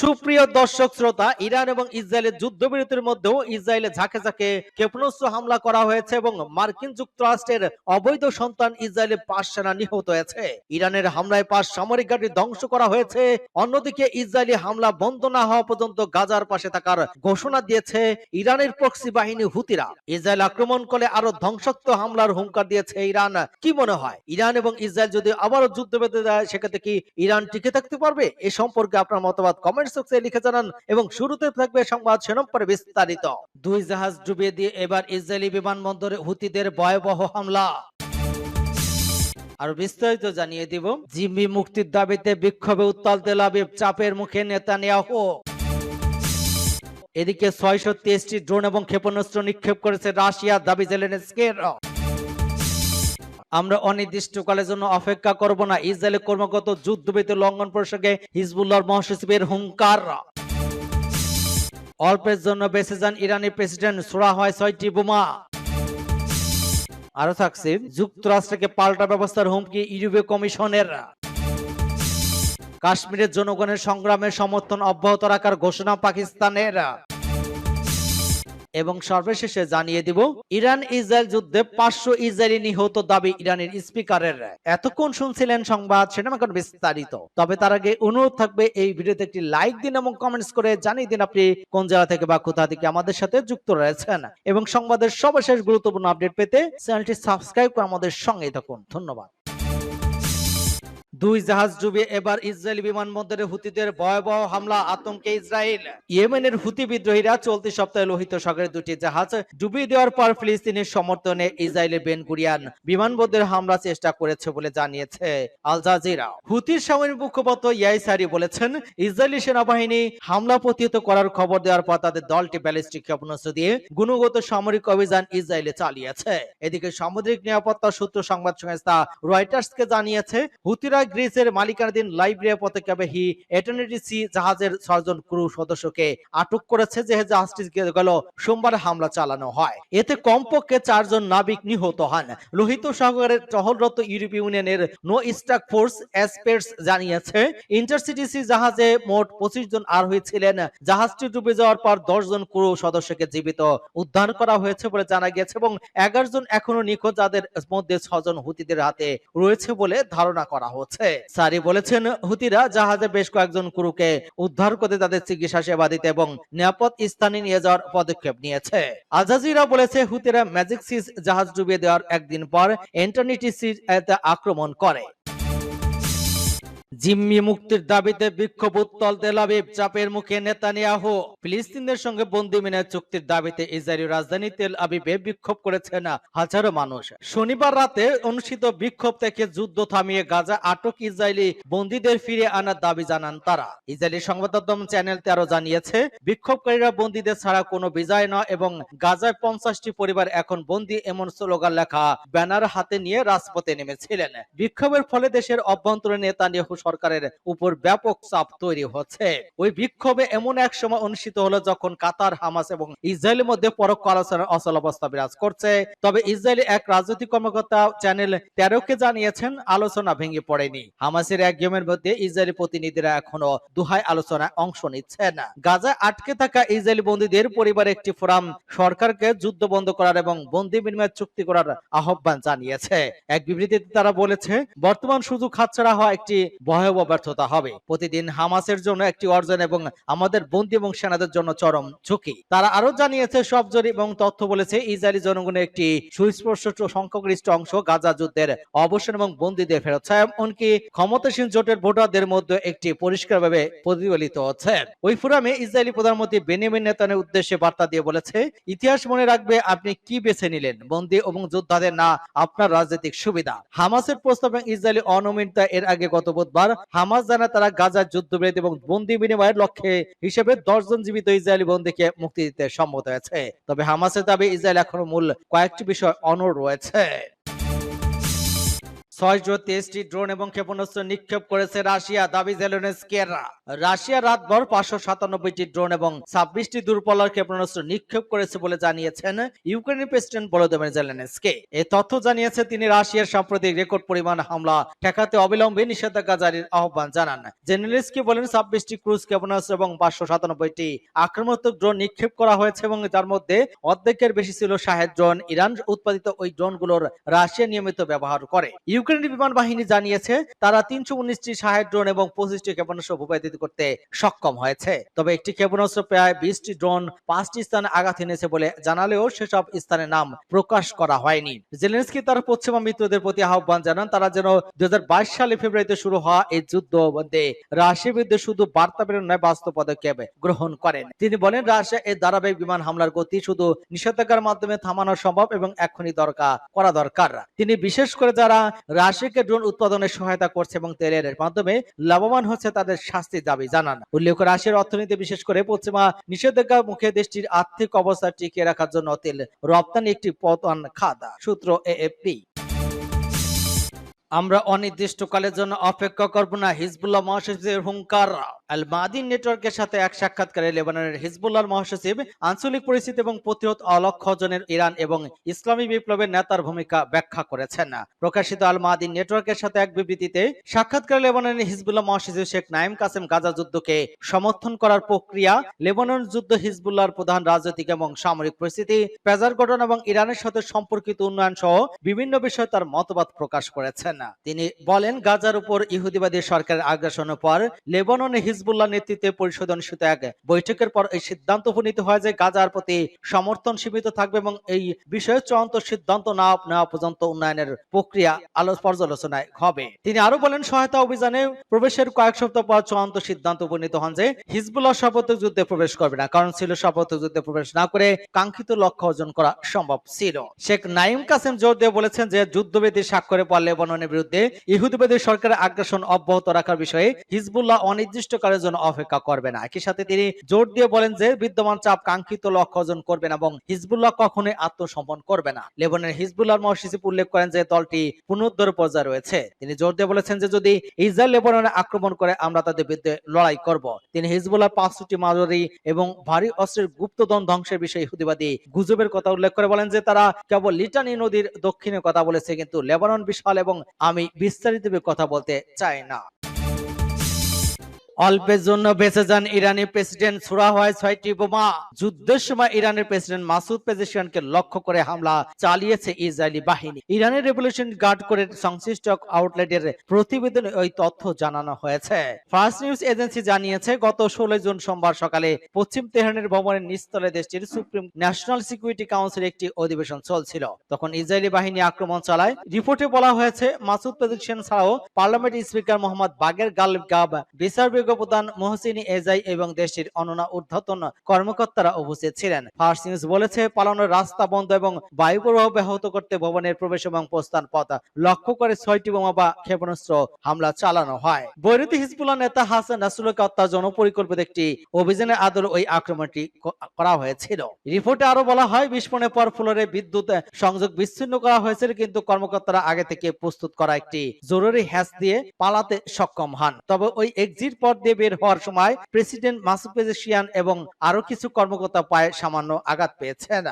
সুপ্রিয় দর্শক শ্রোতা, ইরান এবং ইসরায়েলের যুদ্ধবিরতির মধ্যেও ইসরায়েলে ঝাঁকে ঝাঁকে ক্ষেপণাস্ত্র হামলা করা হয়েছে এবং মার্কিন যুক্তরাষ্ট্রের অবৈধ সন্তান ইসরায়েলের পাঁচ সেনা নিহত হয়েছে। ইরানের হামলায় পাঁচ সামরিক ঘাঁটি ধ্বংস করা হয়েছে। অন্যদিকে ইসরায়েলি হামলা বন্ধ না হওয়া পর্যন্ত গাজার পাশে থাকার ঘোষণা দিয়েছে ইরানের প্রক্সি বাহিনী হুতিরা। ইসরায়েল আক্রমণ করলে আরও ধ্বংসাত্মক হামলার হুঙ্কার দিয়েছে ইরান। কি মনে হয়? ইরান এবং ইসরায়েল যদি আবারও যুদ্ধ বেঁধে দেয়, সেক্ষেত্রে কি ইরান টিকে থাকতে পারবে? এ সম্পর্কে আপনার মতামত কমেন্ট বক্সে লিখে জানান এবং শুরুতে থাকবে সংবাদ শিরোনাম বিস্তারিত। দুই জাহাজ ডুবিয়ে দিয়ে এবার ইসরায়েলি বিমানবন্দরে হুতিদের ভয়াবহ হামলা। আর বিস্তারিত জানিয়ে দিব। জিম্মি মুক্তির দাবিতে বিক্ষোভে উত্তাল তেল আবিব, চাপের মুখে নেতা নেতানিয়াহু। এদিকে ছয়শো তেইশটি ড্রোন এবং ক্ষেপণাস্ত্র নিক্ষেপ করেছে রাশিয়া দাবি জেলেনস্কির। আমরা অনির্দিষ্টকালের জন্য অপেক্ষা করব না। ইসরায়েলের কর্মগত যুদ্ধবিরতি লঙ্ঘন প্রসঙ্গে হিজবুল্লাহর মহাসচিবের হুঙ্কার। অল্পের জন্য বেঁচে যান ইরানি প্রেসিডেন্ট। ছোড়া হয় ছয়টি বোমা। আরও থাকছে, যুক্তরাষ্ট্রকে পাল্টা ব্যবস্থার হুমকি ইউরোপীয় কমিশনের। কাশ্মীরের জনগণের সংগ্রামের সমর্থন অব্যাহত রাখার ঘোষণা পাকিস্তানের। এবং সর্বশেষে জানিয়ে দিব, ইরান ইসরায়েল যুদ্ধে পাঁচশো ইসরায়েলি নিহত দাবি ইরানের স্পিকারের। এতক্ষণ শুনছিলেন সংবাদ, সেটা এখন বিস্তারিত। তবে তার আগে অনুরোধ থাকবে, এই ভিডিওতে একটি লাইক দিন এবং কমেন্টস করে জানিয়ে দিন আপনি কোন জেলা থেকে বা কোথা থেকে আমাদের সাথে যুক্ত রয়েছেন। এবং সংবাদের সর্বশেষ গুরুত্বপূর্ণ আপডেট পেতে চ্যানেলটি সাবস্ক্রাইব করে আমাদের সঙ্গেই থাকুন। ধন্যবাদ। দুই জাহাজ ডুবে এবার ইসরায়েল বিমানবন্দরে হুতিদের ভয়াবহ হামলা, আতঙ্কে ইসরায়েল। ইয়েমেনের হুতি বিদ্রোহীরা চলতি সপ্তাহে লোহিত সাগরে দুটি জাহাজ ডুবিয়ে দেওয়ার পর ফিলিস্তিনের সমর্থনে ইসরায়েলের বেন গুরিয়ান বিমানবন্দরে হামলা চেষ্টা করেছে বলে জানিয়েছে আল জাজিরা। হুতির সামরিক মুখপাত্র ইয়াইসারি বলেছেন, ইসরায়েলি সেনাবাহিনী হামলা প্রতিহত করার খবর দেওয়ার পর তাদের দলটি ব্যালিস্টিক ক্ষেপণাস্ত্র দিয়ে গুণগত সামরিক অভিযান ইসরায়েলে চালিয়েছে। এদিকে সামুদ্রিক নিরাপত্তা সূত্র সংবাদ সংস্থা রয়টার্সকে জানিয়েছে, হুতিরা গ্রিসের মালিকানাধীন লাইব্রেরিয়া পতাকাবে হি এটার্নিটি সি জাহাজের ছয়জন ক্রু সদস্যকে আটক করেছে, যে জাহাজটি গেল সোমবার হামলা চালানো হয়। এতে কমপক্ষে চারজন নাবিক নিহত হন। লোহিত সাগরের টহলরত ইউরোপীয় ইউনিয়নের নো স্টাক ফোর্স এসপেটস জানিয়েছে, ইন্টারসিটি সি জাহাজে মোট পঁচিশ জন আর হয়েছিলেন জাহাজটি ডুবে যাওয়ার পর দশ জন ক্রু সদস্যকে জীবিত উদ্ধার করা হয়েছে বলে জানা গিয়েছে এবং এগারো জন এখনও নিখোঁজ, যাদের মধ্যে ছজন হুতিদের হাতে রয়েছে বলে ধারণা করা হচ্ছে। সারি বলেছেন, হুতিরা জাহাজে বেশ কয়েকজন ক্রুকে উদ্ধার করে তাদের চিকিৎসা সেবা দিতে এবং নিরাপদ স্থানে নিয়ে যাওয়ার পদক্ষেপ নিয়েছে। আজাজিরা বলেছে, হুতিরা ম্যাজিক সিজ জাহাজ ডুবিয়ে দেওয়ার একদিন পর এন্টারনিটি সিজ আক্রমণ করে। জিম্মি মুক্তির দাবিতে বিক্ষোভ উত্তল তেল আবিব চাপের মুখে নেতানিয়াহু। ফিলিস্তিনদের সঙ্গে বন্দি মিনের চুক্তির দাবিতে ইসরায়েলি রাজধানী তেল আবিবে বিক্ষোভ করেছেন হাজারো মানুষ। শনিবার রাতে অনুষ্ঠিত বিক্ষোভ থেকে যুদ্ধ থামিয়ে গাজা আটক ইসরায়েলি বন্দীদের ফিরে আনার দাবি জানান তারা। ইসরায়েলি সংবাদ মাধ্যম চ্যানেল তেরো জানিয়েছে, বিক্ষোভকারীরা বন্দীদের ছাড়া কোনো বিজয় নয় এবং গাজায় পঞ্চাশটি পরিবার এখন বন্দী এমন স্লোগান লেখা ব্যানার হাতে নিয়ে রাজপথে নেমেছিলেন। বিক্ষোভের ফলে দেশের অভ্যন্তরে নেতানিয়াহু সরকারের উপর ব্যাপক চাপ তৈরি হচ্ছে। ওই বিক্ষোভে এমন এক সময় অনুষ্ঠিত হলো যখন কাতার, হামাস এবং ইসরায়েলের মধ্যে পরোক্ষ আলোচনার অচল অবস্থা বিরাজ করছে। তবে ইসরায়েলি এক রাজনৈতিক কর্মকর্তা চ্যানেল তেরোকে জানিয়েছেন, আলোচনা ভেঙে পড়েনি। হামাসের এক গেমের মধ্যে ইসরায়েলি প্রতিনিধিরা এখনও দুহাই আলোচনায় অংশ নিচ্ছেন। গাজায় আটকে থাকা ইসরায়েলি বন্দীদের পরিবার একটি ফোরাম সরকারকে যুদ্ধ বন্ধ করার এবং বন্দি বিনিময় চুক্তি করার আহ্বান জানিয়েছে। এক বিবৃতিতে তারা বলেছে, বর্তমান সুযোগ হাতছাড়া হওয়া একটি ভয়াবহ ব্যর্থতা হবে। প্রতিদিন হামাসের জন্য একটি অর্জন এবং আমাদের বন্দী এবং সেনাদের জন্য চরম ঝুঁকি। তারা আরও জানিয়েছে, সব জরিপ এবং তথ্য বলেছে, ইসরায়েলি জনগণের একটি সুস্পষ্ট সংখ্যাগরিষ্ঠ অংশ গাজা যুদ্ধের অবসান এবং বন্দীদের ফেরত এমনকি ক্ষমতাসীন জোটের ভোটারদের মধ্যে একটি পরিষ্কারভাবে প্রতিফলিত হচ্ছে। ওই ফোরামে ইসরায়েলি প্রধানমন্ত্রী বেনিয়ামিন নেতানের উদ্দেশ্যে বার্তা দিয়ে বলেছে, ইতিহাস মনে রাখবে আপনি কি বেছে নিলেন, বন্দী এবং যোদ্ধাদের না আপনার রাজনৈতিক সুবিধা। হামাসের প্রস্তাব এবং ইসরায়েলি অনমিনতা এর আগে গত বুধবার হামাস জানায় তারা গাজার যুদ্ধবিরতি এবং বন্দি বিনিময়ের লক্ষ্যে হিসেবে দশজন জীবিত ইসরায়েলি বন্দীকে মুক্তি দিতে সম্মত হয়েছে। তবে হামাসের দাবি, ইসরায়েল এখনও মূল কয়েকটি বিষয় অনড় রয়েছে। ছয়শো তেইশটি ড্রোন এবং ক্ষেপণাস্ত্র নিক্ষেপ করেছে রাশিয়া, দাবি জেলেনস্কির রাশিয়া রাতভর পাঁচশো সাতানব্বইটি ড্রোন এবং ছাব্বিশটি দূরপাল্লার ক্ষেপণাস্ত্র নিক্ষেপ করেছে বলে জানিয়েছেন ইউক্রেনের প্রেসিডেন্ট ভলোদিমির জেলেনস্কি। এই তথ্য জানিয়েছে তিনি রাশিয়ার সাম্প্রতিক রেকর্ড পরিমাণ হামলা ঠেকাতে অবিলম্বে নিষেধাজ্ঞা জারির আহ্বান জানান। জেনেলিস্কি বলেন, ছাব্বিশটি ক্রুজ ক্ষেপণাস্ত্র এবং পাঁচশো সাতানব্বইটি আক্রমণাত্মক ড্রোন নিক্ষেপ করা হয়েছে এবং যার মধ্যে অর্ধেকের বেশি ছিল শাহেদ ড্রোন। ইরান উৎপাদিত ওই ড্রোনগুলোর রাশিয়া নিয়মিত ব্যবহার করে। ইউক্রেনের বিমান বাহিনী জানিয়েছে, তারা তিনশো উনিশটি শাহেদ ড্রোন এবং পঁচিশটি ক্ষেপণাস্ত্র ভূপাতিত করতে সক্ষম হয়েছে। তবে একটি ক্ষেপণাস্ত্র প্রায় বিশটি ড্রোন পাঁচটি স্থানে আঘাত এনেছে বলে জানালেও সেসব স্থানের নাম প্রকাশ করা হয়নি। জেলেন্সকি তার পশ্চিমা মিত্রদের প্রতি আহ্বান জানান, তারা যেন দুই সালে ফেব্রুয়ারিতে শুরু হওয়া এই যুদ্ধ মধ্যে রাশিয়ার বিরুদ্ধে শুধু বার্তা প্রেরণ নয়, বাস্তব পদক্ষেপ গ্রহণ করেন। তিনি বলেন, রাশিয়া এই ধারাবাহিক বিমান হামলার গতি শুধু নিষেধাজ্ঞার মাধ্যমে থামানো সম্ভব এবং এখনই দরকার, করা দরকার। তিনি বিশেষ করে যারা রাশিয়াকে ড্রোন উৎপাদনে সহায়তা করছে এবং তেলের মাধ্যমে লাভবান হচ্ছে তাদের শাস্তি দাবি, জানান। উল্লেখ রাশিয়ার অর্থনীতি, বিশেষ করে পশ্চিমা নিষেধাজ্ঞার মুখে দেশটির আর্থিক অবস্থা টিকিয়ে রাখার জন্য তেল রপ্তানি একটি প্রধান খাদা সূত্র এএফপি। আমরা অনির্দিষ্টকালের জন্য অপেক্ষা করব না, হিজবুল্লাহ মহাসচিবের হুঙ্কার আল মাদিন নেটওয়ার্কের সাথে এক সাক্ষাৎকারে লেবাননের হিজবুল্লাহ মহাসচিব, আঞ্চলিক পরিস্থিতি এবং প্রতিরোধ অলক্ষ জনের ইরান এবং ইসলামী বিপ্লবের নেতার ভূমিকা ব্যাখ্যা করেছেন। প্রকাশিত আল মাদিন নেটওয়ার্কের সাথে এক বিবৃতিতে সাক্ষাৎকারে লেবাননের হিজবুল্লাহ মহাসচিব শেখ নাইম কাসেম গাজা যুদ্ধকে সমর্থন করার প্রক্রিয়া, লেবানন যুদ্ধ হিজবুল্লাহর প্রধান রাজনৈতিক এবং সামরিক পরিস্থিতি, পেজার গঠন এবং ইরানের সাথে সম্পর্কিত উন্নয়ন সহ বিভিন্ন বিষয়ে তার মতবাদ প্রকাশ করেছেন। তিনি বলেন, গাজার উপর ইহুদিবাদী সরকারের আগ্রাসনের পর লেবাননে হিজবুল্লাহ নেতৃত্বে পরিষদ অনুষ্ঠিত এক বৈঠকের পর এই সিদ্ধান্ত উপনীত হয় যে গাজার প্রতি সমর্থন সীমিত থাকবে এবং এই বিষয়ে চূড়ান্ত সিদ্ধান্ত না নেওয়া পর্যন্ত উন্নয়নের প্রক্রিয়া আলো পর্যালোচনায় হবে। তিনি আরও বলেন, সহায়তা অভিযানে প্রবেশের কয়েক সপ্তাহ পর চূড়ান্ত সিদ্ধান্ত উপনীত হন যে হিজবুল্লাহ শপথক যুদ্ধে প্রবেশ করবে না, কারণ ছিল শপথক যুদ্ধে প্রবেশ না করে কাঙ্ক্ষিত লক্ষ্য অর্জন করা সম্ভব ছিল। শেখ নাইম কাসেম জোর দিয়ে বলেছেন যে যুদ্ধবিধি স্বাক্ষরে পর লেবাননের বিরুদ্ধে ইহুদিবাদী সরকারের আগ্রাসন অব্যাহত রাখার বিষয়ে হিজবুল্লাহ অনির্দিষ্টকালের জন্য অপেক্ষা করবে না। একই সাথে তিনি জোর দিয়ে বলেন যে, বিদ্যমান চাপ কাঙ্ক্ষিত লক্ষ্য অর্জন করবে না এবং হিজবুল্লাহ কখনোই আত্মসমর্পণ করবে না। লেবাননের হিজবুল্লাহ মহাসচিব উল্লেখ করেন যে, দলটি পুনরুদ্ধার পর্যায়ে রয়েছে। তিনি জোর দিয়ে বলেছেন যে, যদি ইসরায়েল লেবাননে আক্রমণ করে, আমরা তাদের বিরুদ্ধে লড়াই করব। তিনি হিজবুল্লাহ পাঁচটি মাঝারি এবং ভারী অস্ত্রের গুপ্তধন ধ্বংসের বিষয়ে ইহুদিবাদী গুজবের কথা উল্লেখ করে বলেন যে, তারা কেবল লিটানি নদীর দক্ষিণে কথা বলেছে, কিন্তু লেবানন বিশাল এবং আমি বিস্তারিত কথা বলতে চাই না। অল্পের জন্য বেঁচে যান ইরানি প্রেসিডেন্ট। ছোড়া হয় ছয়টি বোমা। যুদ্ধের সময় ইরানের প্রেসিডেন্ট মাসুদ পেজেশিয়ানকে লক্ষ্য করে হামলা চালিয়েছে ইসরায়েলি বাহিনী। ইরানের রেভলিউশন গার্ড করে সংশ্লিষ্ট আউটলেটের প্রতিবেদনে ওই তথ্য জানানো হয়েছে। ফার্স্ট নিউজ এজেন্সি জানিয়েছে, গত ষোলো জুন সোমবার সকালে পশ্চিম তেহরানের ভবনের নিচতলে দেশটির সুপ্রিম ন্যাশনাল সিকিউরিটি কাউন্সিল একটি অধিবেশন চলছিল। তখন ইসরায়েলি বাহিনী আক্রমণ চালায়। রিপোর্টে বলা হয়েছে, মাসুদ পেজেশিয়ান ছাড়াও পার্লামেন্ট স্পিকার মোহাম্মদ বাগের গালিব গাব বিচার বিভাগীয় প্রধান মহসিনী এজাই এবং দেশটির অননা ঊর্ধ্বতন কর্মকর্তারা উপস্থিত ছিলেন। ফার্স্ট নিউজ বলেছে, পালানোর রাস্তা বন্ধ এবং বায়ু প্রবাহ ব্যাহত করতে ভবনের প্রবেশ এবং প্রস্থান পথ লক্ষ্য করে ছয়টি বোমা বা ক্ষেপণাস্ত্র হামলা চালানো হয়। বৈরুতি হিজবুল্লাহ নেতা হাসান নাসরুলকে হত্যা জনপরিকল্পিত একটি অভিযানের আদর ওই আক্রমণটি করা হয়েছিল। রিপোর্টে আরও বলা হয়, বিস্ফোরণের পর ফ্লোরে বিদ্যুৎ সংযোগ বিচ্ছিন্ন করা হয়েছিল, কিন্তু কর্মকর্তারা আগে থেকে প্রস্তুত করা একটি জরুরি হ্যাচ দিয়ে পালাতে সক্ষম হন। তবে ওই এক্সিট পথ দিয়ে বের হওয়ার সময় প্রেসিডেন্ট মাসুদ পেজেশিয়ান এবং আরও কিছু কর্মকর্তা পায়ে সামান্য আঘাত পেয়েছেন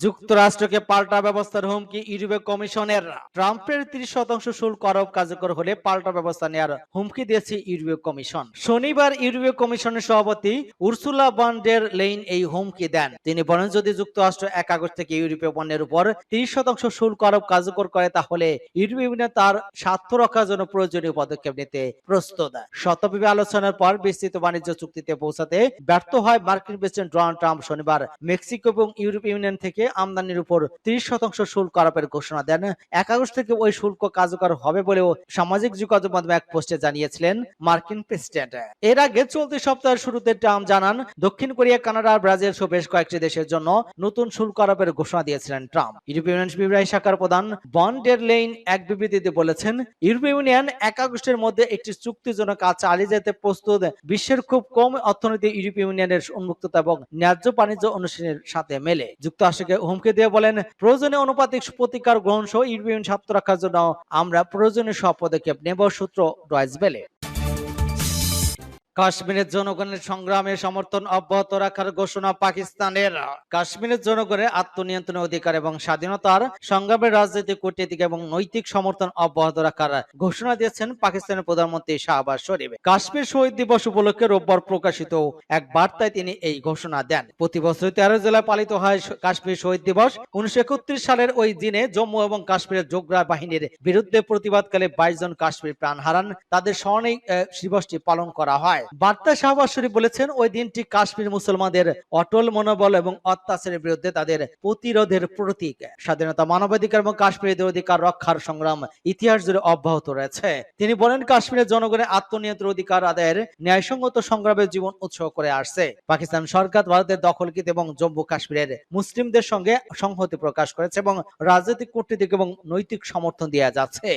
যুক্তরাষ্ট্রকে পাল্টা ব্যবস্থার হুমকি ইউরোপীয় কমিশনের। ট্রাম্পের ত্রিশ শতাংশ শুল্ক আরোপ কার্যকর হলে পাল্টা ব্যবস্থা নেওয়ার হুমকি দিয়েছে ইউরোপীয় কমিশন। শনিবার ইউরোপীয় কমিশনের সভাপতি উর্সুলা বন্ডের লেইন এই হুমকি দেন। তিনি বলেন, যদি যুক্তরাষ্ট্র এক আগস্ট থেকে ইউরোপীয় পণ্যের উপর ত্রিশ শতাংশ শুল্ক আরোপ কার্যকর করে, তাহলে ইউরোপীয় ইউনিয়ন তার স্বার্থ রক্ষার জন্য প্রয়োজনীয় পদক্ষেপ নিতে প্রস্তুত। শতবিবি আলোচনার পর বিস্তৃত বাণিজ্য চুক্তিতে পৌঁছাতে ব্যর্থ হয় মার্কিন প্রেসিডেন্ট ডোনাল্ড ট্রাম্প শনিবার মেক্সিকো এবং ইউরোপীয় ইউনিয়ন থেকে আমদানির উপর ত্রিশ শতাংশ শুল্ক আরোপের ঘোষণা দেন। এক আগস্ট থেকে ওই শুল্ক কার্যকর হবে বলেও সামাজিক যোগাযোগ মাধ্যমে এক পোস্টে জানিয়েছিলেন মার্কিন প্রেসিডেন্ট। এর আগে চলতি সপ্তাহের শুরুতে ট্রাম্প জানান, দক্ষিণ কোরিয়া, কানাডা ব্রাজিল সহ বেশ কয়েকটি দেশের জন্য নতুন শুল্ক আরোপের ঘোষণা দিয়েছিলেন ট্রাম্প। ইউরোপীয় ইউনিয়ন বিবরাহী শাখার প্রধান বন ডের লেইন এক বিবৃতিতে বলেছেন, ইউরোপীয় ইউনিয়ন এক আগস্টের মধ্যে একটি চুক্তির জন্য কাজ চালিয়ে যেতে প্রস্তুত। বিশ্বের খুব কম অর্থনীতি ইউরোপীয় ইউনিয়নের উন্মুক্ততা এবং ন্যায্য বাণিজ্য অনুশীলনের সাথে মেলে। যুক্তরাষ্ট্রকে হুমকি দিয়ে বলেন, প্রয়োজনীয় অনুপাতিক প্রতিকার গ্রহণ সহ ইউরোপিয়ান স্বার্থ রাখার জন্য আমরা প্রয়োজনীয় সব পদক্ষেপ নেব, সূত্র ডয়েস বেলে। কাশ্মীরের জনগণের সংগ্রামে সমর্থন অব্যাহত রাখার ঘোষণা পাকিস্তানের। কাশ্মীরের জনগণের আত্মনিয়ন্ত্রণের অধিকার এবং স্বাধীনতার সংগ্রামের রাজনৈতিক কূটনীতিক এবং নৈতিক সমর্থন অব্যাহত রাখার ঘোষণা দিয়েছেন পাকিস্তানের প্রধানমন্ত্রী শাহবাজ শরীফ। কাশ্মীর শহীদ দিবস উপলক্ষে রোববার প্রকাশিত এক বার্তায় তিনি এই ঘোষণা দেন। প্রতি বছর তেরো জেলায় পালিত হয় কাশ্মীর শহীদ দিবস। উনিশশো একত্রিশ সালের ওই দিনে জম্মু এবং কাশ্মীরের যোগরা বাহিনীর বিরুদ্ধে প্রতিবাদকালে বাইশ জন কাশ্মীর প্রাণ হারান। তাদের স্মরণেই আহ, দিবসটি পালন করা হয়। বার্তা শাহবাজ শরীফ বলেছেন, ওই দিনটি কাশ্মীর মুসলমানদের অটল মনোবল এবং অত্যাচারের বিরুদ্ধে তাদের প্রতিরোধের প্রতীক। স্বাধীনতা, মানবাধিকার এবং কাশ্মীরদের অধিকার রক্ষার সংগ্রাম ইতিহাস জুড়ে অব্যাহত রয়েছে। তিনি বলেন, কাশ্মীরের জনগণের আত্মনিয়ন্ত্রণ অধিকার আদায়ের ন্যায়সঙ্গত সংগ্রামের জীবন উৎসর্গ করে আসছে। পাকিস্তান সরকার ভারতের দখলকৃত এবং জম্মু কাশ্মীরের মুসলিমদের সঙ্গে সংহতি প্রকাশ করেছে এবং রাজনৈতিক, কূটনীতিক এবং নৈতিক সমর্থন দেওয়া যাচ্ছে।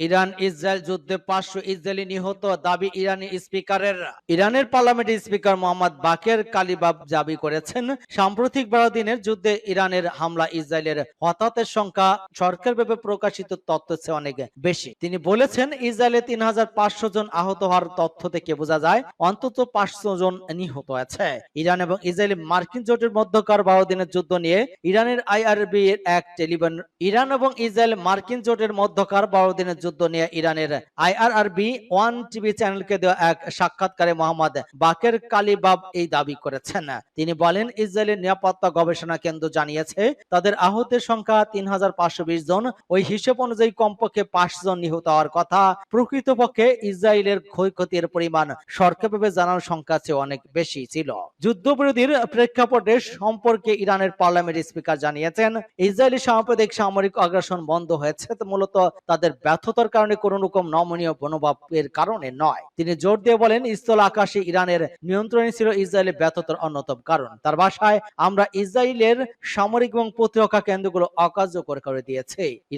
ইরান ইসরায়েল যুদ্ধে পাঁচশো ইসরায়েলি নিহত দাবি ইরানি স্পিকারের। ইরানের পার্লামেন্টের স্পিকার মোহাম্মদ বাকের কালিবাব দাবি করেছেন, সাম্প্রতিক বারো দিনের যুদ্ধে ইরানের হামলা ইসরায়েলের হতাহতের সংখ্যা সরকারভাবে প্রকাশিত তথ্য চেয়ে অনেক বেশি। তিনি বলেছেন, ইসরায়েলে তিন হাজার পাঁচশো জন আহত হওয়ার তথ্য থেকে বোঝা যায়, অন্তত পাঁচশো জন নিহত আছে ইরান এবং ইসরায়েলি মার্কিন জোটের মধ্যকার বারো দিনের যুদ্ধ নিয়ে ইরানের আইআরবি এর এক টেলিভিশন ইরান এবং ইসরায়েল মার্কিন জোটের মধ্যকার বারো দিনের যুদ্ধ নিয়ে ইরানের আইআরআরবি ওয়ান টিভি চ্যানেলকে দেওয়া এক সাক্ষাৎকারে মোহাম্মদ বাকের কালিবাব এই দাবি করেছেন। তিনি বলেন, ইসরায়েলের নিরাপত্তা গবেষণা কেন্দ্র জানিয়েছে, তাদের আহতের সংখ্যা তিন হাজার পাঁচশো বিশ জন। ওই হিসেব অনুযায়ী কমপক্ষে পাঁচ জন নিহত হওয়ার কথা। প্রকৃতপক্ষে ইসরায়েলের ক্ষয়ক্ষতির পরিমাণ সরকারিভাবে জানার সংখ্যা চেয়ে অনেক বেশি ছিল। যুদ্ধবিরোধীর প্রেক্ষাপটে সম্পর্কে ইরানের পার্লামেন্ট স্পিকার জানিয়েছেন, ইসরায়েলি সাম্প্রদায়িক সামরিক আগ্রাসন বন্ধ হয়েছে, মূলত তাদের ব্যর্থতার কারণে কোনো রকম নমনীয় মনোভাবের কারণে নয়। তিনি জোর দিয়ে বলেন, স্থল আকাশে ইরানের নিয়ন্ত্রণে ছিল ইসরায়েলের ব্যর্থতার অন্যতম কারণ। তার ভাষায়, আমরা ইসরায়েলের সামরিক এবং প্রতিরক্ষা কেন্দ্রগুলো অকার্যকর করে দিয়েছে।